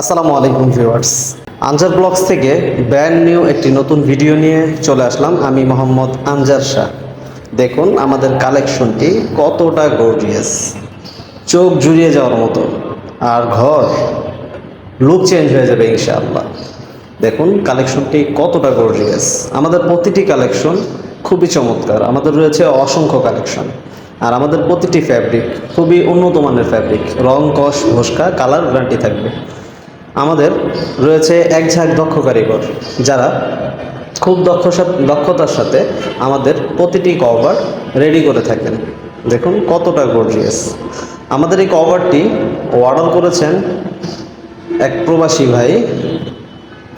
আসসালামু আলাইকুম viewers. Anjar blogs থেকে ব্র্যান্ড নিউ একটি নতুন ভিডিও নিয়ে চলে আসলাম। আমি মোহাম্মদ আনজার শাহ। দেখুন আমাদের কালেকশনটি কতটা গর্জিয়াস চোখ জুড়িয়ে যাওয়ার মতো। আর ঘর লুক চেঞ্জ হয়ে যাবে ইনশাআল্লাহ। দেখুন কালেকশনটি কতটা গর্জিয়াস আমাদের প্রতিটি কালেকশন খুবই চমৎকার। আমাদের রয়েছে অসংখ্য কালেকশন। আর আমাদের প্রতিটি ফ্যাব্রিক খুবই উন্নত মানের ফ্যাব্রিক রং, কষ ঘোষকা কালার গ্যারান্টি থাকবে। আমাদের রয়েছে এক ঝাঁক দক্ষ কারিগর, যারা খুব দক্ষ দক্ষতার সাথে আমাদের প্রতিটি কভার রেডি করে থাকেন। দেখুন কতটা গর্জিয়াস আমাদের এই কভারটি অর্ডার করেছেন এক প্রবাসী ভাই,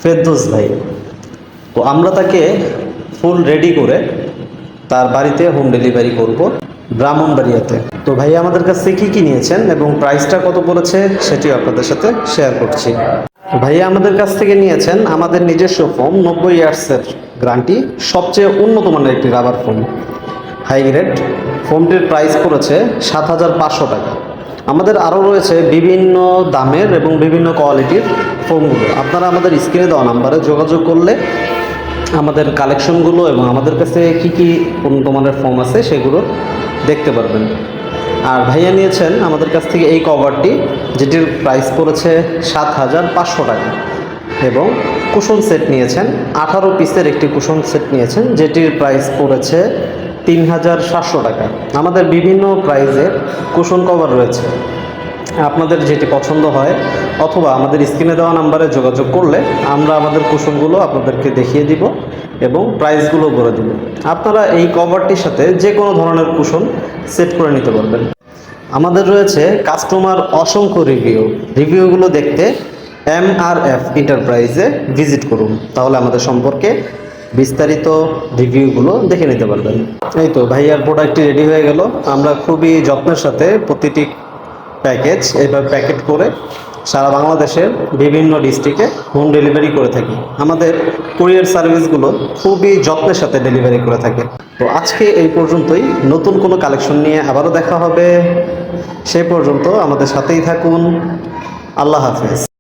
ফেরদোস ভাই। তো আমরা তাকে ফুল রেডি করে তার বাড়িতে হোম ডেলিভারি করব। ব্রাহ্মণবাড়িয়াতে। তো ভাই আমাদের কাছ কী কী নিয়েছেন এবং প্রাইসটা কত পড়েছে সেটি আপনাদের সাথে শেয়ার করছি। ভাইয়া, আমাদের কাছ থেকে নিয়েছেন আমাদের নিজস্ব ফোম নব্বই ইয়ার্সের গ্রান্টি সবচেয়ে উন্নত মানের একটি রাবার ফোম হাই গ্রেড। ফোমটির প্রাইস পড়েছে সাত হাজার পাঁচশো টাকা। আমাদের আরও রয়েছে বিভিন্ন দামের এবং বিভিন্ন কোয়ালিটির ফোমগুলো আপনারা আমাদের স্ক্রিনে দেওয়া নাম্বারে যোগাযোগ করলে আমাদের কালেকশনগুলো এবং আমাদের কাছে কি কি উন্নত মানের ফোম আছে সেগুলো দেখতে পারবেন। আর ভাইয়া নিয়েছেন আমাদের কাছ থেকে এই কভারটি যেটির প্রাইস পড়েছে সাত হাজার পাঁচশো টাকা। এবং কুশন সেট নিয়েছেন, আঠারো পিসের একটি কুশন সেট নিয়েছেন, যেটির প্রাইস পড়েছে তিন হাজার সাতশো টাকা। আমাদের বিভিন্ন প্রাইজের কুশন কভার রয়েছে। আপনাদের যেটি পছন্দ হয়, অথবা আমাদের স্ক্রিনে দেওয়া নাম্বারে যোগাযোগ করলে আমরা আমাদের কুশনগুলো আপনাদেরকে দেখিয়ে দিব এবং প্রাইসগুলো বলে দিব। আপনারা এই কভারটির সাথে যে কোনো ধরনের কুশন সেট করে নিতে পারবেন। আমাদের রয়েছে কাস্টমার অসংখ্য রিভিউ। রিভিউগুলো দেখতে এম আর এফ এন্টারপ্রাইজে ভিজিট করুন। তাহলে আমাদের সম্পর্কে বিস্তারিত রিভিউগুলো দেখে নিতে পারবেন। এই তো ভাইয়ার প্রোডাক্টটি রেডি হয়ে গেল। আমরা খুবই যত্নের সাথে প্রতিটি প্যাকেজ এবার প্যাকেট করে সারা বাংলাদেশের বিভিন্ন ডিস্ট্রিক্টে হোম ডেলিভারি করে থাকি। আমাদের কুরিয়ার সার্ভিসগুলো খুবই যত্নের সাথে ডেলিভারি করে থাকে। তো আজকে এই পর্যন্তই। নতুন কোনো কালেকশন নিয়ে আবারও দেখা হবে। সে পর্যন্ত আমাদের সাথেই থাকুন। আল্লাহ হাফেজ।